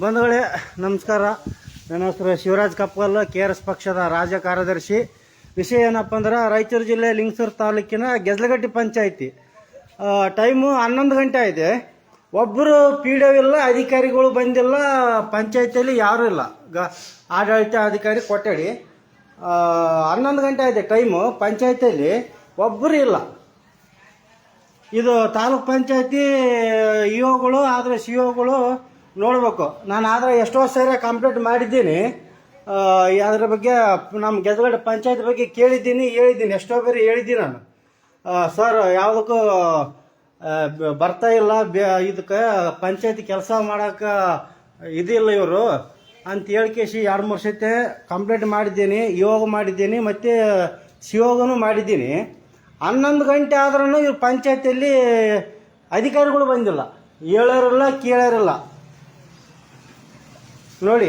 ಬಂಧುಗಳೇ, ನಮಸ್ಕಾರ. ನನ್ನ ಹೆಸರು Shivraj Kappal K R S ಪಕ್ಷದ ರಾಜ್ಯ ಕಾರ್ಯದರ್ಶಿ. ವಿಷಯ ಏನಪ್ಪ ಅಂದ್ರೆ, ರಾಯಚೂರು ಜಿಲ್ಲೆ ಲಿಂಗಸೂರು ತಾಲೂಕಿನ ಗೆಜ್ಲಗಟ್ಟಿ ಪಂಚಾಯಿತಿ. ಟೈಮು ಹನ್ನೊಂದು ಗಂಟೆ ಇದೆ ಒಬ್ಬರು ಪಿ ಡಿ ಇಲ್ಲ, ಅಧಿಕಾರಿಗಳು ಬಂದಿಲ್ಲ, ಪಂಚಾಯತಿಯಲ್ಲಿ ಯಾರೂ ಇಲ್ಲ. ಗ ಆಡಳಿತ ಅಧಿಕಾರಿ ಕೊಠಡಿ ಹನ್ನೊಂದು ಗಂಟೆ ಇದೆ ಟೈಮು, ಪಂಚಾಯತಿಯಲ್ಲಿ ಒಬ್ಬರು ಇಲ್ಲ. ಇದು ತಾಲೂಕ್ ಪಂಚಾಯತಿ ಒಗಳು, ಆದರೆ ಸಿ ಒಗಳು ನೋಡಬೇಕು. ನಾನು ಆದರೆ ಎಷ್ಟೋ ಸರಿ ಕಂಪ್ಲೇಂಟ್ ಮಾಡಿದ್ದೀನಿ. ಅದರ ಬಗ್ಗೆ ನಮ್ಮ ಗೆದಗಡೆ ಪಂಚಾಯತ್ ಬಗ್ಗೆ ಕೇಳಿದ್ದೀನಿ, ಹೇಳಿದ್ದೀನಿ. ಎಷ್ಟೋ ಬೇರೆ ಹೇಳಿದ್ದೀನಿ ನಾನು. ಸರ್ ಯಾವುದಕ್ಕೂ ಬರ್ತಾ ಇಲ್ಲ. ಇದಕ್ಕೆ ಪಂಚಾಯತಿ ಕೆಲಸ ಮಾಡೋಕೆ ಇದಿಲ್ಲ ಇವರು. ಅಂತ ಹೇಳ್ಕೇಶಿ ಎರಡು ಮೂರು ಸತಿ ಕಂಪ್ಲೇಂಟ್ ಮಾಡಿದ್ದೀನಿ, ಯೋಗ ಮಾಡಿದ್ದೀನಿ, ಮತ್ತು ಶಿವೋಗನೂ ಮಾಡಿದ್ದೀನಿ. ಹನ್ನೊಂದು ಗಂಟೆ ಆದ್ರೂ ಇವ್ರು ಪಂಚಾಯತಿಯಲ್ಲಿ ಅಧಿಕಾರಿಗಳು ಬಂದಿಲ್ಲ. ಹೇಳೋರಿಲ್ಲ ಕೇಳೋರಿಲ್ಲ. ನೋಡಿ,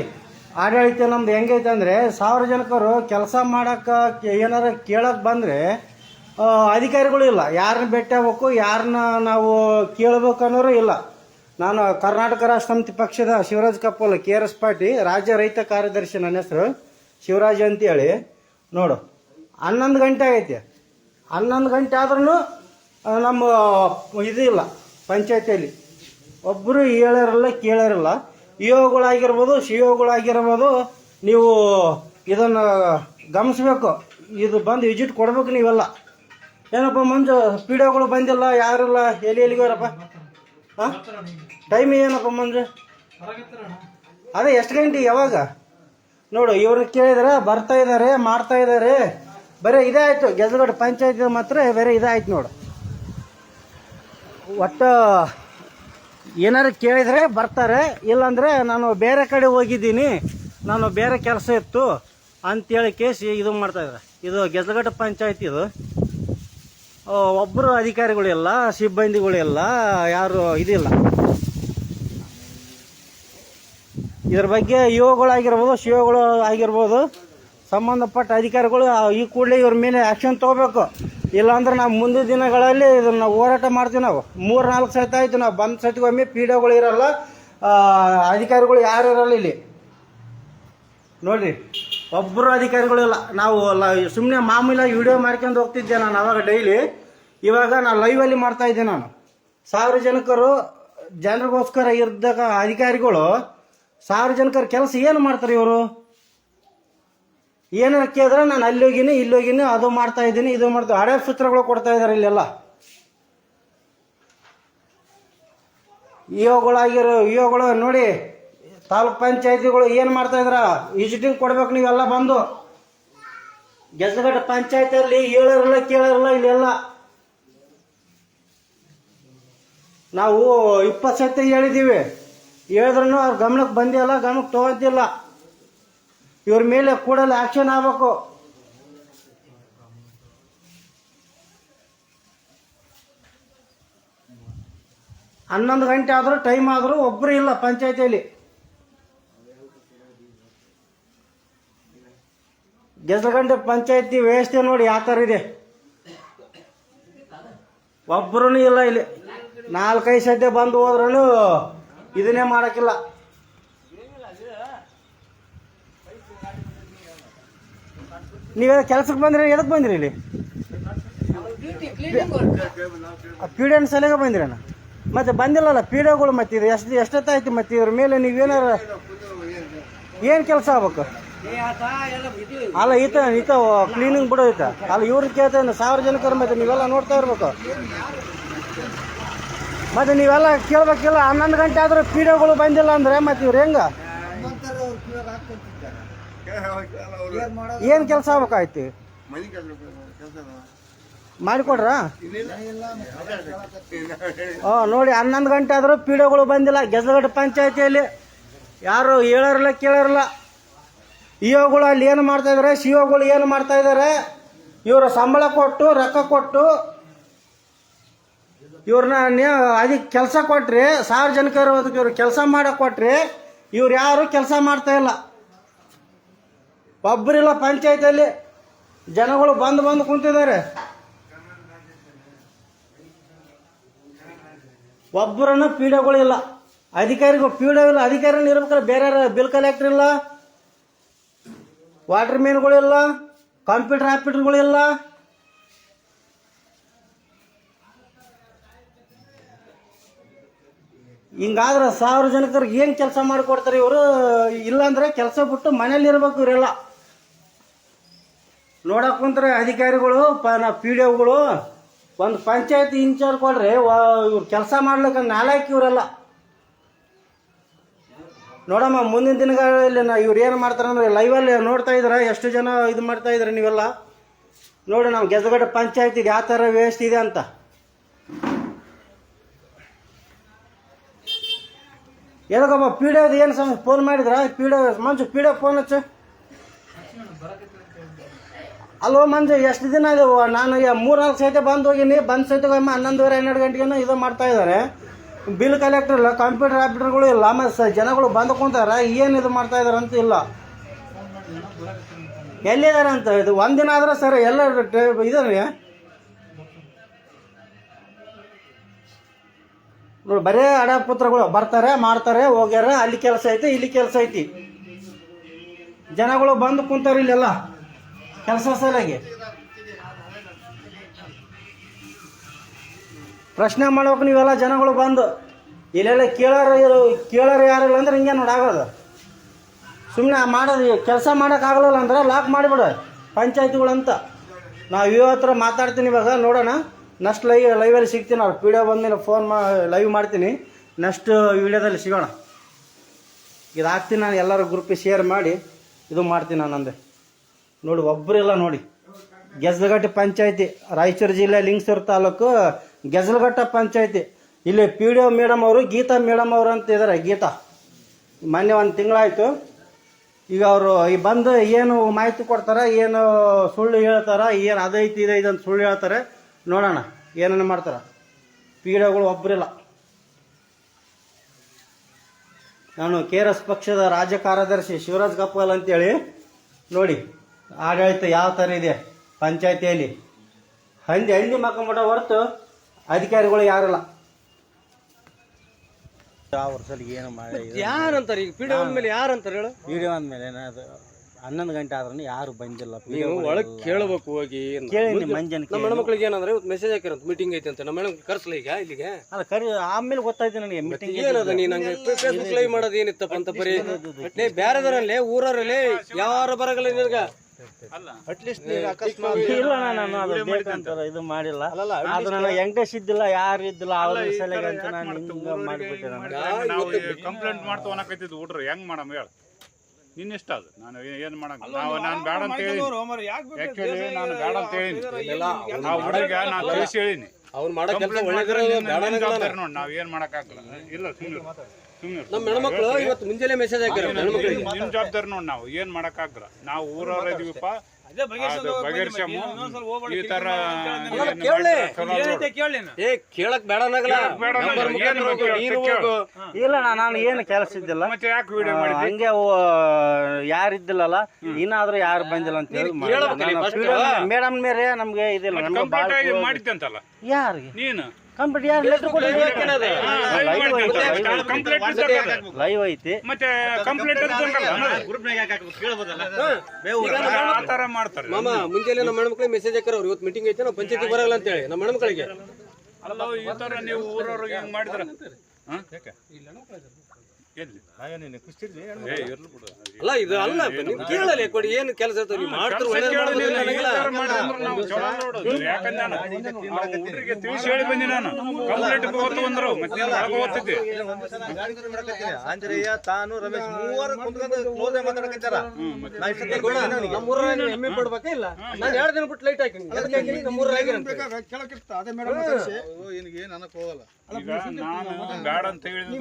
ಆಡಳಿತ ನಮ್ದು ಹೆಂಗೈತೆ ಅಂದರೆ ಸಾರ್ವಜನಿಕರು ಕೆಲಸ ಮಾಡೋಕೆ ಏನಾರ ಕೇಳೋಕೆ ಬಂದರೆ ಅಧಿಕಾರಿಗಳು ಇಲ್ಲ. ಯಾರನ್ನ ಭೇಟಿ ಯಾರನ್ನ ನಾವು ಕೇಳಬೇಕು ಅನ್ನೋರು ಇಲ್ಲ. ನಾನು ಕರ್ನಾಟಕ ರಾಷ್ಟ್ರ ಸಮಿತಿ ಪಕ್ಷದ Shivraj Kappal, K R S party, ರಾಜ್ಯ ರೈತ ಕಾರ್ಯದರ್ಶಿ ನನ್ನ ಹೆಸರು, ಶಿವರಾಜ್ ಅಂತೇಳಿ. ನೋಡು, ಹನ್ನೊಂದು ಗಂಟೆ ಆಗೈತೆ. ಹನ್ನೊಂದು ಗಂಟೆ ಆದ್ರೂ ನಮ್ಮ, ಇದು ಇಲ್ಲ, ಪಂಚಾಯತಿಯಲ್ಲಿ. ಒಬ್ಬರು ಹೇಳೋರಲ್ಲ ಕೇಳೋರಲ್ಲ. ಇಒಗಳಾಗಿರ್ಬೋದು ಸಿ ಒಗಳಾಗಿರ್ಬೋದು ನೀವು ಇದನ್ನು ಗಮನಿಸ್ಬೇಕು. ಇದು ಬಂದು ವಿಸಿಟ್ ಕೊಡ್ಬೇಕು ನೀವೆಲ್ಲ. ಏನಪ್ಪ ಮಂಜು ಒಗಳು ಬಂದಿಲ್ಲ, ಯಾರಿಲ್ಲ, ಎಲ್ಲಿ ಎಲ್ಲಿಗೋರಪ್ಪ ಹಾಂ? ಟೈಮ್ ಏನಪ್ಪ ಮಂಜು? ಅದೇ ಎಷ್ಟು ಗಂಟೆ ಯಾವಾಗ? ನೋಡು ಇವ್ರನ್ನ ಕೇಳಿದ್ರೆ, ಬರ್ತಾ ಇದ್ದಾರೆ ಮಾಡ್ತಾ ಇದ್ದಾರೆ ಬರೀ ಇದೇ ಆಯಿತು ಗೆಜಗಡ್ ಪಂಚಾಯತ್ ಮಾತ್ರ ಬೇರೆ ಇದಾಯ್ತು ನೋಡು. ಒಟ್ಟು ಏನಾರು ಕೇಳಿದರೆ ಬರ್ತಾರೆ, ಇಲ್ಲಾಂದರೆ ನಾನು ಬೇರೆ ಕಡೆ ಹೋಗಿದ್ದೀನಿ, ನಾನು ಬೇರೆ ಕೆಲಸ ಇತ್ತು ಅಂತೇಳಿ ಕೇಸಿ ಇದು ಮಾಡ್ತಾಯಿದ್ದಾರೆ ಇದು ಗೆಜಗಟ್ಟ ಪಂಚಾಯತ್ ಇದು. ಒಬ್ಬರು ಅಧಿಕಾರಿಗಳಿಲ್ಲ ಸಿಬ್ಬಂದಿಗಳಿಲ್ಲ ಯಾರು ಇದಿಲ್ಲ. ಇದ್ರ ಬಗ್ಗೆ ಇಒಗಳಾಗಿರ್ಬೋದು ಶಿವಗಳು ಆಗಿರ್ಬೋದು, ಸಂಬಂಧಪಟ್ಟ ಅಧಿಕಾರಿಗಳು ಈ ಕೂಡಲೇ ಇವ್ರ ಮೇಲೆ ಆ್ಯಕ್ಷನ್ ತೊಗೋಬೇಕು. ಇಲ್ಲಾಂದ್ರೆ ನಾವು ಮುಂದಿನ ದಿನಗಳಲ್ಲಿ ಇದನ್ನ ಹೋರಾಟ ಮಾಡ್ತೀವಿ ನಾವು. ಮೂರು ನಾಲ್ಕು ಸತಿ ಆಯ್ತು ನಾವು ಬಂದ ಸತಿಗೊಮ್ಮೆ ಪಿ ಇರಲ್ಲ. ಆ, ಅಧಿಕಾರಿಗಳು ಯಾರು ಇರಲ್ಲ ಇಲ್ಲಿ? ನೋಡಿರಿ ಒಬ್ಬರು ಅಧಿಕಾರಿಗಳು ಇಲ್ಲ. ನಾವು ಸುಮ್ಮನೆ ಮಾಮೂಲಾಗಿ ವಿಡಿಯೋ ಮಾಡ್ಕೊಂಡು ಹೋಗ್ತಿದ್ದೆ ನಾನು ಅವಾಗ ಡೈಲಿ ಇವಾಗ ನಾನು ಲೈವಲ್ಲಿ ಮಾಡ್ತಾ ಇದ್ದೆ ನಾನು. ಸಾರ್ವಜನಿಕರು ಜನರಿಗೋಸ್ಕರ ಇದ್ದಾಗ ಅಧಿಕಾರಿಗಳು ಸಾರ್ವಜನಿಕರ ಕೆಲಸ ಏನು ಮಾಡ್ತಾರೆ ಇವರು? ಏನಾರ ಕೇಳಿದ್ರೆ ನಾನು ಅಲ್ಲಿ ಹೋಗಿನಿ ಇಲ್ಲಿ ಹೋಗಿನಿ ಅದು ಮಾಡ್ತಾ ಇದ್ದೀನಿ, ಇದು ಮಾಡ್ತಾ ಹಳೆ ಸೂತ್ರಗಳು ಕೊಡ್ತಾ ಇದ್ದಾರೆ ಇಲ್ಲೆಲ್ಲ. ಇಒಗಳಾಗಿರೋ ಇಒಗಳು ನೋಡಿ, ತಾಲೂಕ್ ಪಂಚಾಯತಿಗಳು ಏನು ಮಾಡ್ತಾ ಇದ್ರ? ವಿಸಿಟಿಂಗ್ ಕೊಡ್ಬೇಕು ನೀವೆಲ್ಲ ಬಂದು. ಗೆಜಗಟ್ಟ ಪಂಚಾಯತಿಯಲ್ಲಿ ಹೇಳೋರಿಲ್ಲ ಕೇಳೋರಿಲ್ಲ ಇಲ್ಲೆಲ್ಲ. ನಾವು ಇಪ್ಪತ್ತು ಸತಿ ಹೇಳಿದ್ದೀವಿ ಹೇಳಿದ್ರು ಅವ್ರ ಗಮನಕ್ಕೆ ಬಂದಿಲ್ಲ ಗಮನಕ್ಕೆ ತಗೊಂತಿಲ್ಲ. ಇವ್ರ ಮೇಲೆ ಕೂಡಲೇ ಆಕ್ಷನ್ ಆಗ್ಬೇಕು. ಹನ್ನೊಂದು ಗಂಟೆ ಆದರೂ ಟೈಮ್ ಆದರೂ ಒಬ್ಬರು ಇಲ್ಲ ಪಂಚಾಯತಿಯಲ್ಲಿ. ಗಂಟೆ ಪಂಚಾಯತಿ ವ್ಯವಸ್ಥೆ ನೋಡಿ ಯಾವ ಥರ ಇದೆ. ಒಬ್ಬರೂ ಇಲ್ಲ ಇಲ್ಲಿ. ನಾಲ್ಕೈದು ಸದ್ಯ ಬಂದು ಹೋದ್ರೂ ಇದನ್ನೇ ಮಾಡೋಕ್ಕಿಲ್ಲ. ನೀವೇ ಕೆಲಸಕ್ಕೆ ಬಂದ್ರಿ ಎದಕ್ಕೆ ಬಂದ್ರಿ ಇಲ್ಲಿ? ಪೀಡಿಯನ್ ಸಲಹೆ ಬಂದ್ರೇನ? ಮತ್ತೆ ಬಂದಿಲ್ಲಲ್ಲ, ಪೀಡಿಯೋಗಳು ಮತ್ತೆ ಇದು ಎಷ್ಟು ಎಷ್ಟೊತ್ತಾಯ್ತು ಮತ್ತೆ ಇದ್ರ ಮೇಲೆ ನೀವೇನಾರ ಏನು ಕೆಲಸ ಆಗ್ಬೇಕು? ಅಲ್ಲ, ಈತ ಈತ ಕ್ಲೀನಿಂಗ್ ಬಿಡೋ ಈತ. ಅಲ್ಲ ಇವ್ರನ್ನ ಕೇಳ್ತಾ ಸಾರ್ವಜನಿಕರು ಮತ್ತೆ ನೀವೆಲ್ಲ ನೋಡ್ತಾ ಇರ್ಬೇಕು. ಮತ್ತೆ ನೀವೆಲ್ಲ ಕೇಳ್ಬೇಕಿಲ್ಲ, ಹನ್ನೊಂದು ಗಂಟೆ ಆದ್ರೂ ಪೀಡಿಯೋಗಳು ಬಂದಿಲ್ಲ ಅಂದ್ರೆ ಮತ್ತೆ ಇವ್ರು ಹೆಂಗ? ಏನು ಕೆಲಸ ಆಗ್ಬೇಕಾಯ್ತು? ಮಾಡಿಕೊಡ್ರಾ? ಓ, ನೋಡಿ, ಹನ್ನೊಂದು ಗಂಟೆ ಆದರೂ ಪೀಡಿಯೋಗಳು ಬಂದಿಲ್ಲ. ಗೆಜಗಟ್ಟ ಪಂಚಾಯತಿಯಲ್ಲಿ ಯಾರು ಹೇಳೋರಿಲ್ಲ, ಕೇಳೋರಿಲ್ಲ. ಇಒಗಳು ಅಲ್ಲಿ ಏನು ಮಾಡ್ತಾ ಇದಾರೆ? ಸಿ ಒಗಳು ಏನು ಮಾಡ್ತಾ ಇದ್ದಾರೆ ಇವರು ಸಂಬಳ ಕೊಟ್ಟು, ರೊಕ್ಕ ಕೊಟ್ಟು ಇವ್ರನ್ನ ಅದಕ್ಕೆ ಕೆಲಸ ಕೊಟ್ರಿ ಸಾರ್ವಜನಿಕರು ಅದಕ್ಕೆ ಇವ್ರು ಕೆಲಸ ಮಾಡಕ್ಕೆ ಕೊಟ್ರಿ, ಇವ್ರು ಯಾರು ಕೆಲಸ ಮಾಡ್ತಾ ಇಲ್ಲ. ಒಬ್ಬರಿಲ್ಲ ಪಂಚಾಯತಿಯಲ್ಲಿ ಜನಗಳು ಬಂದು ಬಂದು ಕುಂತಿದ್ದಾರೆ. ಒಬ್ಬರನ್ನ ಪೀಡೆಗಳಿಲ್ಲ ಅಧಿಕಾರಿಗಳು ಪಿ ಡಿ ಇಲ್ಲ. ಅಧಿಕಾರಿನ ಇರ್ಬೇಕಾದ್ರೆ ಬೇರೆ ಬಿಲ್ ಕಲೆಕ್ಟರ್ ಇಲ್ಲ. ವಾಟರ್ ಇಲ್ಲ. ಕಂಪ್ಯೂಟರ್ ಆಪರೇಟರ್ಗಳಿಲ್ಲ ಹಿಂಗಾದ್ರೆ ಸಾರ್ವಜನಿಕರಿಗೆ ಏನು ಕೆಲಸ ಮಾಡಿಕೊಡ್ತಾರೆ ಇವರು? ಇಲ್ಲಾಂದ್ರೆ ಕೆಲಸ ಬಿಟ್ಟು ಮನೇಲಿ ಇರ್ಬೇಕು ಇವರೆಲ್ಲ. ನೋಡಕ್ ಕುಂತ್ರ ಅಧಿಕಾರಿಗಳು, ಪ ಡಿ ಒಗಳು ಒಂದು ಪಂಚಾಯತ್ ಇನ್ಚಾರ್ಜ್ ಕೊಡ್ರಿ ಇವ್ರು ಕೆಲಸ ಮಾಡ್ಲಿಕ್ಕೆ ನಾಲ್ಕು ಇವರೆಲ್ಲ. ನೋಡಮ್ಮ, ಮುಂದಿನ ದಿನಗಳಲ್ಲಿ ನಾ ಇವ್ರು ಏನು ಮಾಡ್ತಾರೆ ಅಂದ್ರೆ ಲೈವಲ್ಲಿ ನೋಡ್ತಾ ಇದ್ರ, ಎಷ್ಟು ಜನ ಇದು ಮಾಡ್ತಾ ಇದ್ರೆ ನೀವೆಲ್ಲ? ನೋಡಿ ನಾವು ಗೆಜಗಡ ಪಂಚಾಯತ್ ಯಾವ ಥರ ವೇಸ್ಟ್ ಇದೆ ಅಂತ. ಎದಕ್ಕಮ್ಮ ಪಿ ಡಿ ಏನು ಸಮ ಫೋನ್ ಮಾಡಿದ್ರ? P D Manju P D phone ಹಚ್ಚ. ಅಲ್ವೋ ಮಂಜು, ಎಷ್ಟು ದಿನ ಇದಾವ ನಾನು ಮೂರ್ನಾಲ್ಕು ಸಹಿತ ಬಂದು ಹೋಗಿನಿ, ಬಂದು ಅಮ್ಮ ಹನ್ನೊಂದುವರೆ, ಹನ್ನೆರಡು ಗಂಟೆಗೆ ಇದು ಮಾಡ್ತಾ ಇದ್ದಾರೆ ಬಿಲ್ ಕಲೆಕ್ಟರ್ ಇಲ್ಲ ಕಂಪ್ಯೂಟರ್ ಆಪ್ರೇಟರ್ಗಳು ಇಲ್ಲ ಸ ಜನಗಳು ಬಂದು ಕುಂತಾರ, ಏನು ಇದು ಮಾಡ್ತಾ ಇದಾರೆ ಅಂತ ಇಲ್ಲ. ಎಲ್ಲಿದ್ದಾರೆ ಅಂತ? ಇದು ಒಂದಿನ ಆದ್ರೆ ಸರ್, ಎಲ್ಲ ಇದಾರೆ? ನೋಡಿ, ಬರೇ ಅಡಪುತ್ರಗಳು ಬರ್ತಾರೆ, ಮಾಡ್ತಾರೆ, ಹೋಗ್ಯಾರ, ಅಲ್ಲಿ ಕೆಲಸ ಐತಿ, ಇಲ್ಲಿ ಕೆಲಸ ಐತಿ. ಜನಗಳು ಬಂದು ಕುಂತಾರ ಇಲ್ಲೆಲ್ಲ. ಕೆಲಸ ಸಲಗೆ ಪ್ರಶ್ನೆ ಮಾಡ್ಬೇಕು ನೀವೆಲ್ಲ ಜನಗಳು ಬಂದು. ಇಲ್ಲೆಲ್ಲ ಕೇಳೋರು ಕೇಳಾರ ಯಾರಿಲ್ಲ ಅಂದ್ರೆ ಹಿಂಗೆ ನೋಡಾಗೋದು. ಸುಮ್ಮನೆ ಮಾಡೋದು ಕೆಲಸ ಮಾಡೋಕ್ಕಾಗಲ್ಲ ಅಂದ್ರೆ ಲಾಕ್ ಮಾಡಿಬಿಡು ಪಂಚಾಯತಿಗಳಂತ. ನಾವು ಇವತ್ತರ ಮಾತಾಡ್ತೀನಿ ಇವಾಗ, ನೋಡೋಣ. ನೆಕ್ಸ್ಟ್ ಲೈವ್ ಲೈವಲ್ಲಿ ಸಿಗ್ತೀನಿ ಅವ್ರು ವಿಡಿಯೋ ಬಂದಿನ ಫೋನ್ ಮಾ ಲೈವ್ ಮಾಡ್ತೀನಿ. ನೆಕ್ಸ್ಟ್ ವಿಡಿಯೋದಲ್ಲಿ ಸಿಗೋಣ. ಇದಾಗ್ತೀನಿ ನಾನು ಎಲ್ಲರೂ ಗ್ರೂಪಿಗೆ ಶೇರ್ ಮಾಡಿ. ಇದು ಮಾಡ್ತೀನಿ ನಾನು ಅಂದೆ. ನೋಡಿ ಒಬ್ಬರಿಲ್ಲ ನೋಡಿ. ಗೆಜ್ಲಘಟ್ಟ ಪಂಚಾಯತಿ, ರಾಯಚೂರು ಜಿಲ್ಲೆ ಲಿಂಗಸೂರು ತಾಲೂಕು ಗೆಜ್ಲಘಟ್ಟ ಪಂಚಾಯತಿ. ಇಲ್ಲಿ ಪಿ ಡಿ ಒ ಮೇಡಮ್ ಅವರು, ಗೀತಾ ಮೇಡಮ್ ಅವರು ಅಂತ ಇದ್ದಾರೆ ಗೀತಾ. ಮೊನ್ನೆ ಒಂದು ತಿಂಗಳಾಯ್ತು. ಈಗ ಅವರು ಈ ಬಂದು ಏನು ಮಾಹಿತಿ ಕೊಡ್ತಾರೆ, ಏನು ಸುಳ್ಳು ಹೇಳ್ತಾರೆ, ಏನು ಅದೈತಿ, ಇದೈತಿ ಅಂತ ಸುಳ್ಳು ಹೇಳ್ತಾರೆ. ನೋಡೋಣ, ಏನೇನು ಮಾಡ್ತಾರೆ. ಪಿ ಡಿ ಒಗಳು ಒಬ್ಬರಿಲ್ಲ ನಾನು ಕೆ ಆರ್ ಎಸ್ ಪಕ್ಷದ ರಾಜ್ಯ ಕಾರ್ಯದರ್ಶಿ ಶಿವರಾಜ್ ಕಪ್ಪಲ್ ಅಂತೇಳಿ. ನೋಡಿ ಆಡಳಿತ ಯಾವ ಥರ ಇದೆ ಪಂಚಾಯತಿಯಲ್ಲಿ. ಹಂದಿ ಹಂದಿ ಮಕ್ಕಂಬಿಡ ಹೊರತು ಅಧಿಕಾರಿಗಳು ಯಾರಲ್ಲ ಯಾವ ವರ್ಷದಲ್ಲಿ ಏನು ಮಾಡಿ? ಯಾರಂತಾರೆ ಈಗ? ಪಿಡಿ ಮೇಲೆ ಯಾರಂತಾರೆ ಹೇಳು? ವಿಡಿಯೋ ಅಂದಮೇಲೆ ಅದು? ಹನ್ನೊಂದು ಗಂಟೆ ಆದ್ರೂ ಯಾರು ಬಂದಿಲ್ಲ. ನೀವು ಒಳಗ್ ಕೇಳಬೇಕು ಹೋಗಿ ಕೇಳಿ ಮಂಜನ್ ನಮ್ಮ ಹೆಣ್ಮಕ್ಳಿಗೆ ಏನಂದ್ರೆ ಇವತ್ತು ಮೆಸೇಜ್ ಹಾಕಿರಂತ ಮೀಟಿಂಗ್ ಐತೆ ಅಂತ. ನಮ್ಮ ಮೇಡಮ್ ಕರ್ಸಲ ಈಗ ಇಲ್ಲಿಗೆ? ಅಲ್ಲ ಕರಿ ಆಮೇಲೆ ಗೊತ್ತಾಯ್ತು ನನಗೆ ಮೀಟಿಂಗ್ ಏನದ ನೀ ಹಂಗೆ ಫೇಸ್ಬುಕ್ ಲೈವ್ ಮಾಡೋದು ಏನಿತ್ತಪ್ಪ ಅಂತ ಬರೀ? ಲೇ ಊರಲ್ಲಿ ಊರರಲ್ಲಿ ಯಾರು ಬರಗಲ್ಲ ನಿನಗ? ಇಲ್ಲ ನಾನು ಅದು ಬೇಕಂತ ಇದು ಮಾಡಿಲ್ಲ. ಅದು ನನಗೆ ವೆಂಕಟೇಶ್ ಇದ್ದಿಲ್ಲ ಯಾರು ಇದ್ದಿಲ್ಲ ಅವ್ರ ಸಲಗೆ ಅಂತ ನಾನು ಹಿಂಗ ಮಾಡಿಬಿಟ್ಟೆ ನಾನು. ಕಂಪ್ಲೇಂಟ್ ಮಾಡ್ತಾ ಅನ್ನಕತ್ತಿದ್ದು ಹುಡ್ರು ಹೆಂಗ್ ಮಾಡಮ್ ಹೇಳ. ನಿನ್ನ ಇಷ್ಟ ಅದು ನಾನು ಏನ್ ಮಾಡಂಗ ನಾವು ನಾನು ಬೇಡ ಅಂತ ಹೇಳಿ ನಾನು ಬೇಡ ಅಂತ ಹೇಳಿನಿ. ನಾವು ಹುಡುಗ ನಾನು ತಿಳಿಸಿ ಹೇಳಿನಿ. ಅವ್ನು ಮಾಡೋ ಕೆಲಸ ಕಂಪ್ಲೇಂಟ್ ನೋಡಿ ನಾವ್ ಏನ್ ಮಾಡಕ್ ಆಗಲ್ಲ ಇಲ್ಲ ಸುಮ್ಮನೆ ಸುಮ್ಮನೆ ನಮ್ಮ ಹೆಣ್ಮಕ್ಳು ಇವತ್ತು ಮುಂಜಾನೆ ಮೆಸೇಜ್ ಹಾಕಿರೋ ನಿಮ್ ಜವಾಬ್ದಾರಿ ನೋಡಿ ನಾವು. ಏನ್ ಮಾಡಕ್ ಆಗಲ್ಲ ನಾವು ಊರವ್ರ ಇದೀವಪ್ಪ. ಈ ತರ ಏ ಕೇಳಕ್ ಬೇಡ ಇಲ್ಲ ನಾನು ಏನು ಕೆಲಸ ಇದ್ದಿಲ್ಲ. ಮತ್ತೆ ಯಾಕೆ ವಿಡಿಯೋ ಆ, ಮಾಡಿದ್ವಿ ಹಂಗೆ ಯಾರು ಇದ್ದಿಲ್ಲಲ್ಲ ಇನ್ನಾದ್ರೂ ಯಾರು ಬಂದಿಲ್ಲ ಅಂತ ಹೇಳಿ. ಮೇಡಮ್ ಮೇರೆ ನಮ್ಗೆ ಇದಿಲ್ಲ ಯಾರಿಗೆ? ನೀನು? ಕಂಪ್ಲೀಟ್ ಯಾರು ಲೆಟರ್ ಕೊಟ್ಟಿಲ್ಲ ಲೈವ್ ಐತಿ ಕಂಪ್ಲೇಂಟ್ ಲೈವ್ ಐತಿ ಮತ್ತೆ ಕಂಪ್ಲೇಂಟ್ ಆ ತರ ಮಾಡ್ತಾರೆ. ಮಾಮ ಮುಂಜಾನೆ ನಮ್ಮ ಹೆಣ್ಮಕ್ಳಿಗೆ ಮೆಸೇಜ್ ಹಾಕಿರ ಅವ್ರು ಇವತ್ತು ಮೀಟಿಂಗ್ ಐತೆ ನಾವು ಪಂಚಾಯತಿ ಬರಲ್ಲ ಅಂತ ಹೇಳಿ ನಮ್ಮ ಹೆಣ್ಮಕ್ಳಿಗೆ ಅಲ್ಲ ಈ ತರ ನೀವು ಊರವ್ರಿಗೆ ಹೆಂಗ್ ಮಾಡಿದ್ರ ಅಲ್ಲ ಇದು ಅಲ್ಲ ನೀವು ಕೇಳಲ್ಲ ಕೊಡಿ ಏನು ಕೆಲಸ ಇರ್ತದೆ ನೀವು? ಮಾಡ್ತಿರೋ ಕೆಲ್ಸ ಒಳ್ಳೇದು ಮಾಡೋದು ನನಗಿಲ್ಲ. ತರ ನಾವು? ನೋಡೋದು. ಯಾಕಂದ್ರೆ ನಾನು ಆ ಹುಡ್ರಿಗೆ ತಿಳಿಸಿ ಹೇಳಿ ಬಂದಿ ನಾನು. ಕಂಪ್ಲೇಂಟ್ ಹೋಗ್ತು ಬಂದ್ರು. ಮತ್ತೆ ನೀನು ಒಳಗೆ ಹೋಗ್ತಿದ್ದೆ? ಆಂಜನೇಯ ತಾನು ರಮೇಶ್ ಮೂವರು ಕುಂತ್ಕೊಂಡು ಕ್ಲೋಸ್ ಮಾತಾಡಕತ್ತಾರ ನಾ ಇಷ್ಟೊತ್ತಿಗೆ ಗೌಡ, ನಮ್ಮ ಊರಾಗ ನೀವು ಹೆಮ್ಮೆ ಪಡ್ಬೇಕಾ ಇಲ್ಲ? ನಾನು ಎರಡು ದಿನ ಬಿಟ್ಟು ಲೈಟ್ ಹಾಕಿನಿ. ಅದಕ್ಕೆ ಹಾಕಿನಿ ಮೇಡಮ್ ಏನ್ ಅನ್ನಕ್ ಹೋಗಲ್ಲ? ಈಗ ನಾನು ಬೇಡ ಅಂತ ಹೇಳಿದ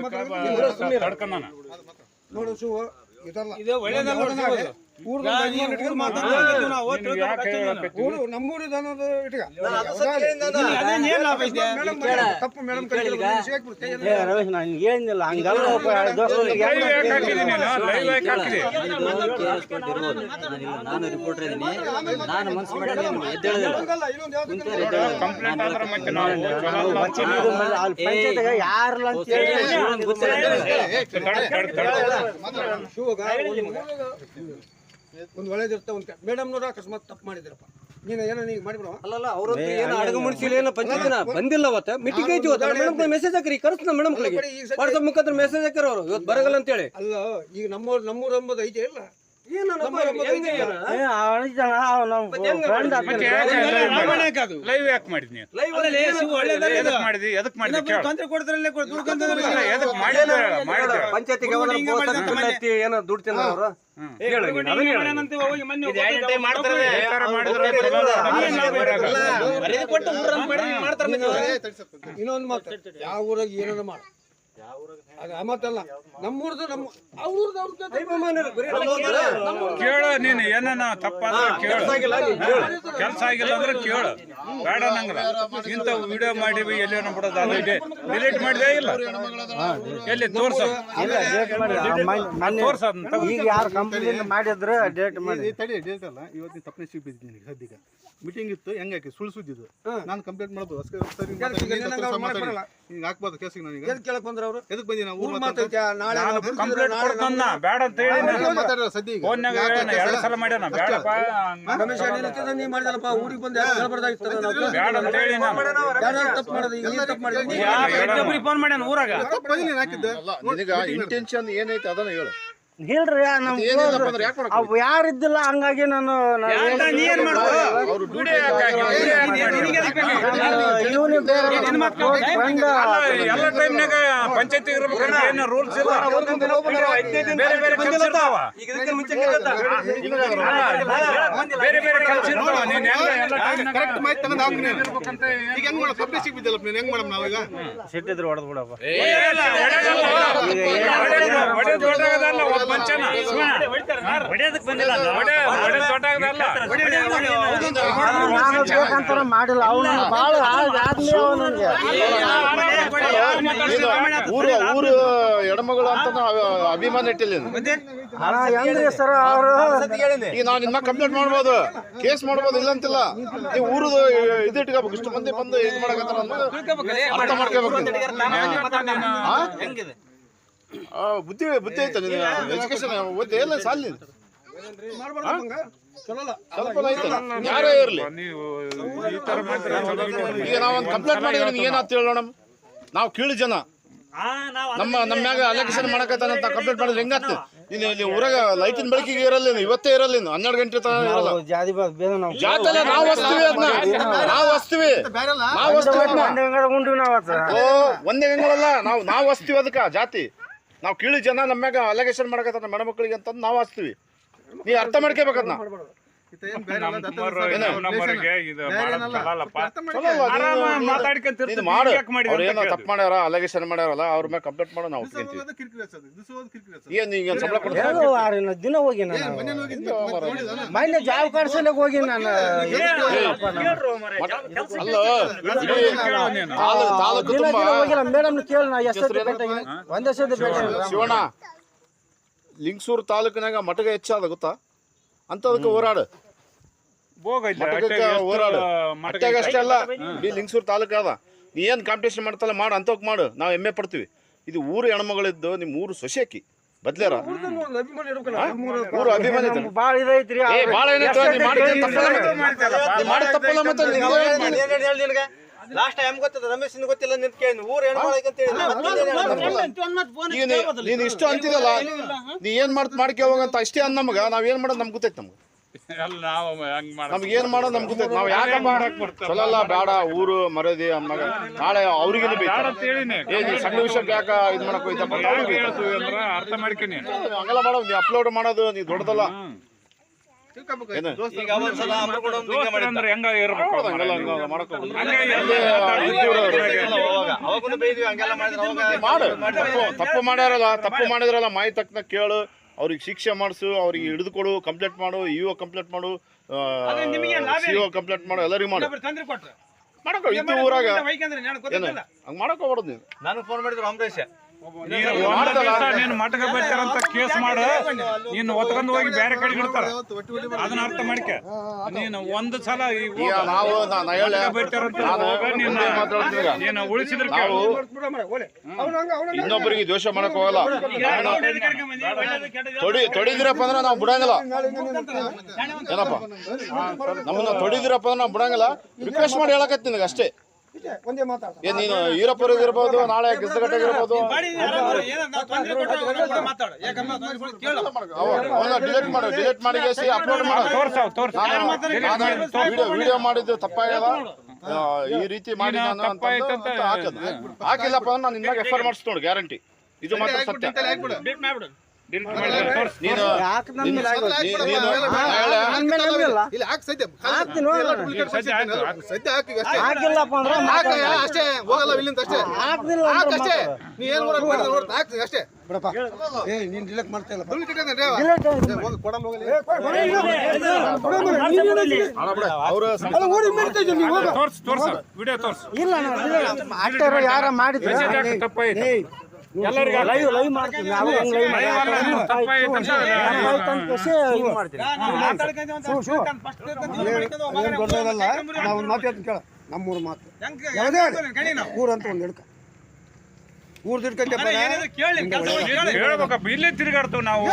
ತಡ್ಕೊಂಡ ನೋಡು ಶಿವು ಇದಲ್ಲ ಇದು ಒಳ್ಳೇದಲ್ಲ ನಿನ್ಗೆ ಯಾಕೆ ಹೇಳಕತ್ತಿ? ನಮ್ಮೂರಿದ ಅನ್ನೋದು ಇಟ್ಕ ತಪ್ಪು ಮೇಡಮ್ ಏ ರಮೇಶ್ ನಾನು ಹೇಳಿದ್ನಿಲ್ಲ ಹಂಗಲ್ಲ ಒಬ್ಬ ದೋಸ್ತರಿಗೆ ಲೈವ್ ಯಾಕೆ ಹಾಕಿದಿ ನೀನು ಲೈವ್ ಯಾಕೆ ಹಾಕಿದಿ ನಾನು ರಿಪೋರ್ಟರ್ ಇದ್ದೀನಿ ನಾನು ಮನ್ಸು ಮಾಡಿ ಎದ್ದೇಳೋದಿಲ್ಲ ಕಂಪ್ಲೇಂಟ್ ಆದ್ರೆ ಮತ್ತೆ ನಾವು ಚಲೋ ಅಲ್ಲ. ಅಲ್ಲಿ ಪಂಚಾಯತ್ಗೆ ಯಾರಲ್ಲ ಅಂತ ಹೇಳಿ ತಡ್- ತಡ್- ತಡ್. ಒಂದು ಒಳ್ಳೇದಿರ್ತ ಒಂದು ನೋಡ ಅಕಸ್ಮಾತ್ ತಪ್ಪು ಮಾಡಿದಿರಪ್ಪ. ನೀನು ಏನೋ ನೀನು ಮಾಡಿಬಿಡವ ಅಲ್ಲಲ್ಲ ಅವ್ರಂತೂ ಏನು ಅಡಗ ಮುಡಿಸಿಲ್ಲ ಏನೋ ಪಂಚಾಯತಿನ ಬಂದಿಲ್ಲ ಅವತ್ತ. ಮಿಟಿಗೆ ಐತಿ ಇವತ್ತು ಮೇಡಮ್ ಮೆಸೇಜ್ ಹಾಕ್ರಿ ಕರ್ಸ್ ಮೇಡಮ್ ವಾಟ್ಸಪ್ ಮುಖಾಂತರ ಮೆಸೇಜ್ ಹಾಕ್ಯಾರ ಅವರು ಇವತ್ತು ಬರಗಲ್ಲ ಅಂತೇಳಿ. ಅಲ್ಲ ಈಗ ನಮ್ಮೂರ್ ನಮ್ಮೂರು ಎಂಬುದು ಐತೆ ಇಲ್ಲ? ಲೈವ್ ಯಾಕೆ ಮಾಡಿದ್ ನೀನು ಎದಕ್ ಎದಕ್ ಏನೋ ದುಡ್ಡು ಇನ್ನೊಂದು ಮಾತು. ಯಾವ ಊರಾಗ ಏನನ್ನ ಮಾಡ. ಅದು ಆ ಮಾತಲ್ಲ. ನಮ್ಮೂರ್ದು ನಮ್ಮ ಅವ್ರದ್ದು ಅವ್ರದ್ದು ಕೇಳು ನೀನು ಏನನ ತಪ್ಪಾದ್ರೆ ಕೇಳು. ಕೆಲಸ ಆಗಿಲ್ಲ ಅಂದ್ರೆ ಕೇಳು. ಬೇಡ ನಂಗಲ್ಲ ಇಂತ ವಿಡಿಯೋ ಮಾಡಿವಿ ಎಲ್ಲೇನೋ ಬಿಡೋದು ಅದು ಡಿಲೀಟ್ ಮಾಡಿದೆ ಇಲ್ಲ? ಎಲ್ಲಿ ತೋರ್ಸ. ತೋರ್ಸ. ಈಗ ಯಾರು ಕಂಪ್ಲೇಂಟ್ ಮಾಡಿದ್ರೆ ಡೇಟ್ ಮಾಡಿ. ತಡಿ ಡೇಟ್ ಅಲ್ಲ. ಇವತ್ತಿನ ತಪ್ಪನೆ ಸಿಗ್ಬಿದ್ದೀನಿ ಸದ್ಯಕ್ಕೆ. ಮೀಟಿಂಗ್ ಇತ್ತು ಹೆಂಗಾಕಿ ಸುಳ್ಳು ಸುದ್ದಿದ್ದು ನಾನು ಕಂಪ್ಲೇಂಟ್ ಮಾಡ್ಬೋದು. ಸರಿ ನನಗೆ. ಈಗ ಹಾಕ್ಬೋದು ಕೇಸಿಗೆ ನನಗೆ. ಎದ್ ಕೇಳಕ್ ಬಂದ್ರ? ಅವರು? ಎದಕ್ ಬಂದಿ ನಾವು ಊರ್ ಮಾತೈತೆ ನಾಳೆ ನಾನು ನಾವು ಬಿಡ್ತಿದ್ರೆ ಕಂಪ್ಲೇಂಟ್ ಕೊಡ್ತಾನ ಬೇಡ ಅಂತ ಹೇಳಿ ನಾನು ಮಾತಾಡಿರೋ ಸದ್ಯ ಈಗ ಫೋನ್ಯಾಗ ಎರಡು ಸಲ ಮಾಡ್ಯಾನ? ಬೇಡಪ್ಪ ಹಂಗ್ ರಮೇಶ್ ಏನಿರ್ತದೆ ನೀ ಮಾಡಿದಲ್ಲಪ್ಪ ಊರಿಗೆ ಬಂದು ಯಾರು ಹೇಳ್ಬಾರ್ದಾಗಿತ್ತು ಬೇಡ ಅಂತ ಹೇಳಿ ನಾನು. ಯಾರು ತಪ್ಪು ಮಾಡೋದು ಈಗ ಹಾಕಿದ್ದೆ. ನಿನಗ ಇಂಟೆನ್ಷನ್ ಏನೈತೆ ಅದನ್ನ ಹೇಳು. ಹೇಳ್ರಿ ಅವ್ ಯಾರಿದ್ದಿಲ್ಲ ಹಂಗಾಗಿ ನಾನು ಪಂಚಾಯತಿ ರೂಲ್ಸ್ ಇಲ್ಲ? ಬೇರೆ ಬೇರೆ ಕೆಲಸ ಸಿಟ್ಟಿದ್ರು ಹೊಡೆದ್ ಬಿಡಪ್ಪ ಬಂದಿಲ್ಲ. ನಾನು ಮಾಡಿಲ್ಲ. ಅವನು ಭಾಳ ಆದ್ಮೇಲೆ ಅವನಿಗೆ ಊರು ಊರು ಎಡಮಗಳು ಅಂತ ನಾವು ಅಭಿಮಾನ ಇಟ್ಟಿಲ್ಲ ನೀನು. ಹೆಂಗ್ರಿ ಸರ್ ಅವರು? ಈಗ ನಾವು ನಿಮ್ಮ ಕಂಪ್ಲೇಂಟ್ ಮಾಡ್ಬೋದು. ಕೇಸ್ ಮಾಡ್ಬೋದು ಇಲ್ಲ ಅಂತಿಲ್ಲ ನೀವು ಊರದು ಇದು ಇಟ್ಕೋಬೇಕು. ಇಷ್ಟು ಮಂದಿ ಬಂದು ಇದು ಮಾಡಕತ್ತಾರ ಅಂತ ಅರ್ಥ ಮಾಡ್ಕೋಬೇಕು. ನೀನು. ಬುದ್ಧಿ ಬುದ್ಧಿ ಐತೆ ನಿನ್ನ ಎಜುಕೇಶನ್ ಓದಿ ಎಲ್ಲ ಸಾಲಿ ಸ್ವಲ್ಪ ಐತೆ ಯಾರೇ ಇರಲಿ ಈಗ ನಾವು ಒಂದು ಕಂಪ್ಲೇಂಟ್ ಮಾಡಿದ್ರೆ ನೀನು ಏನಾಗ್ತಿ ಹೇಳೋಣ ನಾವು ಕೀಳು ಜನ ನಮ್ಮ ನಮ್ಮ ಮ್ಯಾಗ ಅಲೆಕ್ಷನ್ ಮಾಡಕತ್ತಾನಂತ ಕಂಪ್ಲೇಂಟ್ ಮಾಡಿದ್ರೆ ಹೆಂಗಾಗ್ತಿ ನೀನು ಇಲ್ಲಿ ಊರಾಗ ಲೈಟಿನ ಬೆಳಕಿಗೆ ಇರಲ್ಲ ಇವತ್ತೇ ಇರಲ್ಲ ನೀನು ಹನ್ನೆರಡು ಗಂಟೆ ತನಕ ಇರಲ್ಲ ಜಾತಿ ಜಾತಲ್ಲ ನಾವು ವಸ್ತೀವಿ ಅದನ್ನ ನಾವು ವಸ್ತೀವಿ ನಾವು ವಸ್ತೀವಿ ಒಂದೇ ಗಂಗಳಲ್ಲ ನಾವು ನಾವು ವಸ್ತೀವಿ ಅದಕ್ಕ ಜಾತಿ ನಾವು ಕೀಳು ಜನ ನಮ್ಮ ಮ್ಯಾಗ ಅಲಗೇಷನ್ ಮಾಡಕತ್ತಾರ ನಮ್ಮ ಮಕ್ಕಳಿಗೆ ಅಂತಂದು ನಾವು ಹಚ್ತೀವಿ. ನೀ ಅರ್ಥ ಮಾಡ್ಕೋಬೇಕು ಮಾಡ್ಯಾರ ಅಲೆಗೇಷನ್ ಮಾಡ್ಯಾರಲ್ಲ ಅವ್ರ ಮೇಲೆ ಕಂಪ್ಲೇಂಟ್ ಮಾಡೋ ನಾವು. ಏನ್ ದಿನ ಹೋಗಿ ಜಾಬ್ ಹೋಗಿ ನಾನು. ಹೋಗಿಲ್ಲ ಮೇಡಮ್ ಕೇಳಿ ನಾ ಎಷ್ಟು ಒಂದೇ ಸತಿ ಶಿವಣ್ಣ. ಲಿಂಗಸೂರು ತಾಲೂಕಿನಾಗ ಮಟಗ ಹೆಚ್ಚಾದ ಗೊತ್ತಾ? ಅಂತದಕ್ಕೆ ಹೋರಾಡು. ಅಟ್ಟಾಗ ಹೋರಾಡು. ಅಟ್ಟಾಗ ಅಷ್ಟೇ ಅಲ್ಲ ಬಿ ಲಿಂಗಸೂರು ತಾಲೂಕು ಅದ ನೀ ಏನ್ ಕಾಂಪಿಟೇಷನ್ ಮಾಡ್ತಲ್ಲ ಮಾಡು ಅಂತವಕ್ಕೆ ಮಾಡು. ನಾವು ಹೆಮ್ಮೆ ಪಡ್ತೀವಿ. ಇದು ಊರು ಹೆಣ್ಮಗಳಿದ್ದು ನಿಮ್ಮ ಊರು ಸೊಸೆಕಿ. ಬದ್ಲಾರ? ಊರು ಅಭಿಮಾನಿ ಐತೆ. ಭಾಳ ಏನೈತೆ ಮಾಡಿದ ತಪ್ಪಲ್ಲ ಮತ್ತೆ ಲಾಸ್ಟ್ ಟೈಮ್ ಗೊತ್ತದ? ರಮೇಶ್ ಗೊತ್ತಿಲ್ಲ ನಿಂತ ಕೇಳಿ ಊರ್ ಏನ್ ಅಂತ ಹೇಳಿ ನೀನ್ ಇಷ್ಟು ಅಂತಿದಲ್ಲ? ನೀ ಏನ್ ಮಾಡ್ತ ಮಾಡ್ಕೆ ಹೋಗಂತ ಅಷ್ಟೇ ನಮ್ಗ ನಮಗ. ನಾವ್ ಏನ್ ಮಾಡೋದು ನಮ್ಗೆ ಗೊತ್ತೈತೆ ನಮ್ಗೆ. ಅಲ್ಲ ನಾವು ಹಂಗ್ ಮಾಡ ನಮ್ಗೆ ಏನ್ ಮಾಡೋದು ನಮ್ಗೆ ಗೊತ್ತೈತೆ. ನಾವ್ ಯಾಕೆ ಚಲಲ್ಲ ಬೇಡ ಊರು ಮರದಿ ಅಮ್ಮಗ ನಾಳೆ ಅವ್ರಿಗೆ ಅಂತ ಹೇಳಿನಿ. ಏ ನೀ ಸಣ್ಣ ವಿಷಯಕ್ಕೆ ಯಾಕ ಇದು ಮಾಡಕ್ ಹೋಯ್ತಾ ಅರ್ಥ ಮಾಡ್ತೀನಿ ಹಂಗಲ್ಲ ಮಾಡೋದು ನೀ ಅಪ್ಲೋಡ್ ಮಾಡೋದು ನೀ ದೊಡ್ಡದಲ್ಲ. ಅಂದ್ರೆ ಹೆಂಗ ಇರ್ಬೇಕು ಮಾಡಕ್. ಹಂಗೆ ತಪ್ಪು ಮಾಡ್ಯಾರಲ್ಲ ತಪ್ಪು ಮಾಡಿದ್ರಲ್ಲ ಮಾಹಿತಿ ತಕ್ಕನ ಕೇಳು ಅವ್ರಿಗೆ ಶಿಕ್ಷೆ ಮಾಡಿಸು ಅವ್ರಿಗೆ ಹಿಡಿದುಕೊಡು ಕಂಪ್ಲೇಂಟ್ ಮಾಡು ಇಒ ಕಂಪ್ಲೇಂಟ್ ಮಾಡು ಸಿ ಒ ಕಂಪ್ಲೇಂಟ್ ಮಾಡು ಎಲ್ಲರಿಗೂ ಮಾಡು. ಮಾಡಕೋ ಇದ್ದು ಊರಾಗ. ವೈಕಂದ್ರೆ ನಾನು ಏನು? ಗೊತ್ತಿಲ್ಲ. ಹಂಗೆ ಮಾಡಕೋಬಾರ್ದು ನೀನು ನನಗೆ ಫೋನ್ ಮಾಡಿದ್ರು ಅಂಬರೀಷ್ ನೀನು ಮಟಕ ಬರ್ತಾರಂತ ಕೇಸ್ ಮಾಡು. ನೀನು ಒತ್ಕೊಂಡು ಹೋಗಿ ಬೇರೆ ಕಡೆ ಇಡ್ತಾರ. ಅದನ್ನ ಅರ್ಥ ಮಾಡ್ಕೆ. ನೀನು ಒಂದು ಸಲ ನಾನು. ಉಳಿಸಿದ್ರ ಇನ್ನೊಬ್ಬರಿಗೆ ದ್ವೇಷ ಮಾಡಕ್ ಹೋಗಲ್ಲ. ತೊಡಿ ತೊಡಿದಿರಪ್ಪ ಅಂದ್ರೆ ನಾವು ಬಿಡಂಗಿಲ್ಲ. ಏನಪ್ಪ? ನಮ್ಮನ್ನ ತೊಡಿದಿರಪ್ಪ ಅಂದ್ರೆ ನಾವು ಬಿಡಂಗಿಲ್ಲ. ರಿಕ್ವೆಸ್ಟ್ ಮಾಡಿ ಹೇಳಕತ್ತಿ ನಿನಗೆ ಅಷ್ಟೇ ಒಂದೇ ನೀನು ಇರ್ಬೋದು ನಾಳೆ ಇರ್ಬೋದು ಡಿಲೀಟ್ ಮಾಡು ಡಿಲೀಟ್ ಮಾಡಿ ಅಪ್ಲೋಡ್ ಮಾಡು ವಿಡಿಯೋ ವಿಡಿಯೋ ಮಾಡಿದ್ದು ತಪ್ಪಾಗ್ಯದ ಈ ರೀತಿ ಮಾಡಿ ನಾನು ಅಂತ ಹಾಕಿಲ್ಲಪ್ಪ ಅಂದ್ರೆ ನಾನು ನಿನ್ನಾಗ ಎಫ್ ಆರ್ ಗ್ಯಾರಂಟಿ ಇದು ಮಾತ್ರ ಸತ್ಯ ಹಾಕಿಲ್ಲಪ್ಪ ಅಂದ್ರೆ ಅಷ್ಟೇ ಹೋಗಲ್ಲ ಇಲ್ಲಿಂದ ಅಷ್ಟೇ ಹಾಕ್ ಅಷ್ಟೇ. ನೀ ಏನ್ ಅಷ್ಟೇ ಬಿಡಪ್ಪ ಏ ನೀನ್ ಡಿಲೆಕ್ಟ್ ಮಾಡ್ತಾ ಇಲ್ಲ ಕೊಡಲ್ಲ ಯಾರ ಮಾಡಿದ್ರೆ ತಪ್ಪಾಯ್ತು ಎಲ್ಲರಿಗೂ ಲೈವ್ ಲೈವ್ ಮಾಡ್ತೀನಿ ನಾವು ಹೆಂಗ್ ಲೈವ್ ಮಾಡ್ತೀವಿ. ಏನ್ ದೊಡ್ಡದಲ್ಲ ಮಾತು ಹೇಳ್ತೀನಿ ಕೇಳ. ನಮ್ಮೂರು ಮಾತು. ಯಾವುದೇ ಊರು ಅಂತ ಒಂದು ಹಿಡ್ಕ. ಊರ್ ಹಿಡ್ಕೊಂಡೆ ಹೇಳ್ಬೇಕಪ್ಪ ಇಲ್ಲೇ ತಿರುಗಾಡ್ತೇವೆ ನಾವು.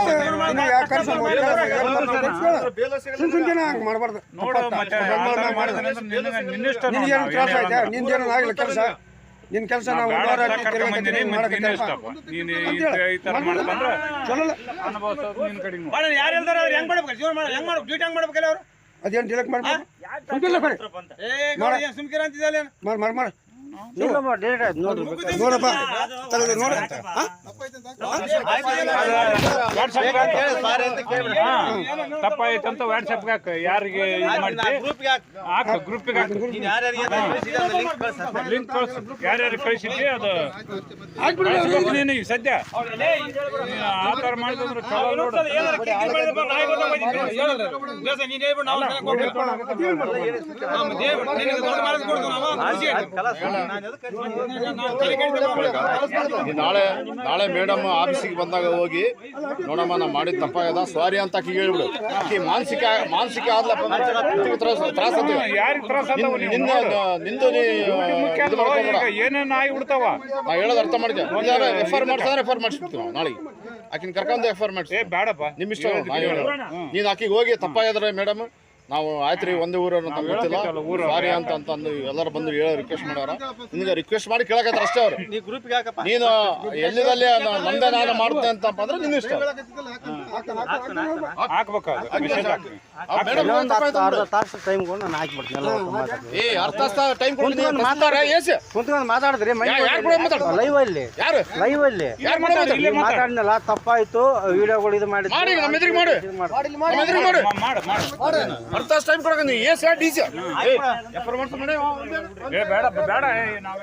ಹಂಗೆ ಮಾಡಬಾರ್ದು. ತ್ರಾಸ ಆಯ್ತಾ? ನಿಂದೇನು ಆಗಿಲ್ಲ ಕೆಲಸ? ನಿನ್ ಕೆಲಸ ನಾವು ಅದೇನು ಡಿಲೆಕ್ಟ್ ಮಾಡ್ ಮಾಡ್. ಮಾಡ್ ಇಲ್ಲ ಮಾಡಿ delete ಆಯ್ತು. ನೋಡ್ರಿ ಬೇಕಾದ್ರೆ. ನೋಡಪ್ಪ. ತಗದು ನೋಡ. ಹಾ, ತಪ್ಪಾಯ್ತು ಅಂತ ವಾಟ್ಸಪ್ಗೆ ಹಾಕ. ಯಾರಿಗೆ ಗ್ರೂಪ್ಗೆ ಹಾಕ. ಗ್ರೂಪಿಗೆ ಹಾಕ. ಯಾರ್ಯಾರಿಗೆ ಲಿಂಕ್ ಕಳ್ಸ. ಯಾರ್ಯಾರು ಕಳಿಸಿದ್ವಿ ಅದು? ಸದ್ಯ. ಆ ಥರ ಮಾಡಿದ್ರೆ ಚಲೋ ನೋಡು. ನೀ ನಾಳೆ ನಾಳೆ ಮೇಡಮ್ ಆಫೀಸಿಗೆ ಬಂದಾಗ ಹೋಗಿ ನೋಡಮ್ಮ ನಾ ಮಾಡಿದ ತಪ್ಪಾಗದ ಸಾರಿ ಅಂತ ಆಕಿ ಹೇಳ್ಬಿಡು. ಆಕಿ ಮಾನಸಿಕ ಮಾನಸಿಕ ಆದ್ಲಪ್ಪ ತ್ರಾಸ ನಿಂದು ನೀ ಮುಖ್ಯ ಇದು ಅಲ್ವಾ? ಏನೇನು ಆಗಿ ಬಿಡ್ತಾವ ನಾ ಹೇಳೋದು ಅರ್ಥ ಮಾಡಿದ್ದೆ ಎಫ್ ಆರ್ ಮಾಡ್ತಾರೆ ಎಫ್ ಆರ್ ಮಾಡಿಸ್ಬಿಡ್ತೀವಿ ನಾವು ನಾಳೆಗೆ. ಆಕಿನ ಕರ್ಕೊಂಡು ಎಫ್ ಆರ್ ಏ ಮಾಡಿಸಿ ಬೇಡಪ್ಪ ನಿಮ್ಮ ಇಷ್ಟ ನೀನು ಆಕಿಗೆ ಹೋಗಿ ತಪ್ಪಾಗಿದ್ರೆ ಮೇಡಮ್ ನಾವು ಆಯ್ತು ರೀ ಒಂದೇ ಊರು ಅಂತ ಗೊತ್ತಿಲ್ಲ. ಸಾರಿ ಅಂತ ಅಂತಂದು ಎಲ್ಲರೂ ಬಂದು ಹೇಳೋ ರಿಕ್ವೆಸ್ಟ್ ಮಾಡ್ಯಾರ ನಿಮಗೆ ರಿಕ್ವೆಸ್ಟ್ ಮಾಡಿ ಕೇಳಕತ್ತಾರ ಅಷ್ಟೇ ಅವ್ರು. ನೀನು ಎಲ್ಲಿದಲ್ಲಿ ನಂದೇ ನಾನು ಮಾಡ್ತೇನೆ ಅಂತಪ್ಪ ಅಂದ್ರೆ ನಿನ್ನ ಇಷ್ಟ. ಹಾಕ್ಬೇಕು ಅದು ಮೆಸೇಜ್ ಹಾಕ್ರಿ ಆ ಮೇಡಮ್ ಇನ್ನೊಂದು ಹತ್ತು ಅರ್ಧ ತಾಸು ಟೈಮ್ ಕೊಂಡು ನಾನು ಹಾಕ್ಬಿಡ್ತೀನಿ. ಎಲ್ಲ ಮಾತಾಡ್ತೀನಿ. ಏ ಅರ್ಥ ಟೈಮ್ ಕೊಡ್ತೀನಿ ಮಾತಾಡ ಏಸ್ ಕುಂತ್ಕೊಂಡು ಮಾತಾಡಿದ್ರಿ? ಲೈವ್ ಅಲ್ಲಿ. ಯಾರು? ಲೈವ್ ಅಲ್ಲಿ. ಯಾರು ಮಾಡೋದು ಮಾತಾಡಿನಲ್ಲ ತಪ್ಪಾಯ್ತು. ವಿಡಿಯೋಗಳು ಇದು ಮಾಡಿ ಮಾಡಿ ನಮ್ಮ ಎದುರಿಗೆ ಮಾಡು. ನಮ್ಮ ಎದುರಿಗೆ ಮಾಡು. ಮಾಡು. ಮಾಡು. ಅರ್ಥ ಟೈಮ್ ಕೊಡಕ ನೀ ಏಸ್ ಡಿ ಸಿ? ಬೇಡ ಬೇಡ ಏ, ನಾವ್